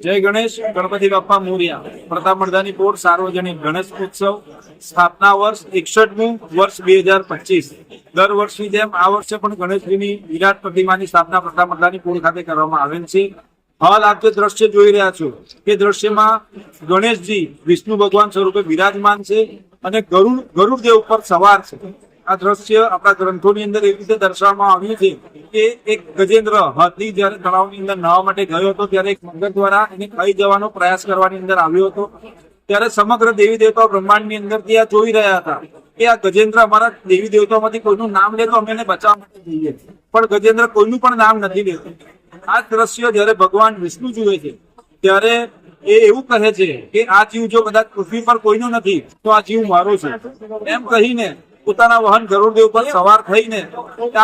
જય ગણેશ, ગણપતિ બાપ્પા મોર્યા. પ્રતાપ મર્દાની પોળ, સાર્વજનિક ગણેશ ઉત્સવ, સ્થાપના વર્ષ એકસઠમું વર્ષ બે હજાર પચીસ. દર વર્ષની જેમ આ વર્ષે પણ ગણેશજીની વિરાટ પ્રતિમાની સ્થાપના પ્રતાપ મર્દાની પોળ ખાતે કરવામાં આવેલ છે. હાલ આપ જે દ્રશ્ય જોઈ રહ્યા છો કે દ્રશ્યમાં ગણેશજી વિષ્ણુ ભગવાન સ્વરૂપે વિરાજમાન છે અને ગરુડ ગરુડ દેવ ઉપર સવાર છે. આ દ્રશ્ય આપણા ગ્રંથોની અંદર એવી રીતે દર્શાવવામાં આવ્યું છે કે એક ગજેન્દ્ર હાથી જયારે તળાવની અંદર નહાવા માટે ગયો હતો, ત્યારે એક મગર દ્વારા એને ખાઈ જવાનો પ્રયાસ કરવાની અંદર આવ્યો હતો. ત્યારે સમગ્ર દેવી દેવતા બ્રહ્માંડની અંદર આ જોઈ રહ્યા હતા કે આ ગજેન્દ્ર અમારા દેવી દેવતામાંથી કોઈનું નામ લે તો અમે એને બચાવવા માટે જઈએ. પણ ગજેન્દ્ર કોઈનું પણ નામ નથી લેતું. આ દ્રશ્ય જ્યારે ભગવાન વિષ્ણુ જુએ છે, ત્યારે એ એવું કહે છે કે આ જીવ જો કદાચ પૃથ્વી પર કોઈનો નથી, તો આ જીવ મારો છે. એમ કહીને પોતાના વાહન ગરુડદેવ પર સવાર થઈને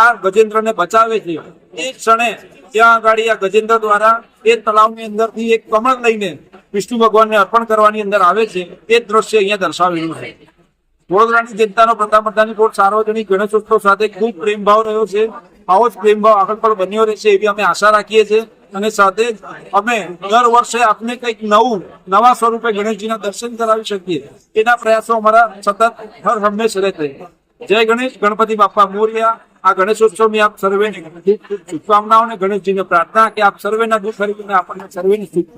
આ ગજેન્દ્રને બચાવે છે. એ ક્ષણે ત્યાં આગળ આ ગજેન્દ્ર દ્વારા એ તળાવની અંદરથી એક કમળ લઈને વિષ્ણુ ભગવાનને અર્પણ કરવાની અંદર આવે છે. એ દ્રશ્ય અહીંયા દર્શાવેલું છે. વડોદરાની જનતાનો પ્રતાપ સાર્વજનિક ગણેશોત્સવ સાથે ખૂબ પ્રેમભાવ રહ્યો છે. આવો જ પ્રેમભાવ આગળ પણ બન્યો રહેશે એવી અમે આશા રાખીએ છીએ. અને સાથે જ અમે દર વર્ષે આપને કંઈક નવું નવા સ્વરૂપે ગણેશજીના દર્શન કરાવી શકીએ. એના પ્રયાસો અમારા સતત હર હંમેશ રહેશે. જય ગણેશ, ગણપતિ બાપા મોર્યા. આ ગણેશોત્સવની આપ સર્વેની શુભકામનાઓ અને ગણેશજીને પ્રાર્થના કે આપ સર્વેના દુઃખ હરીને આપણને સર્વેની સુખ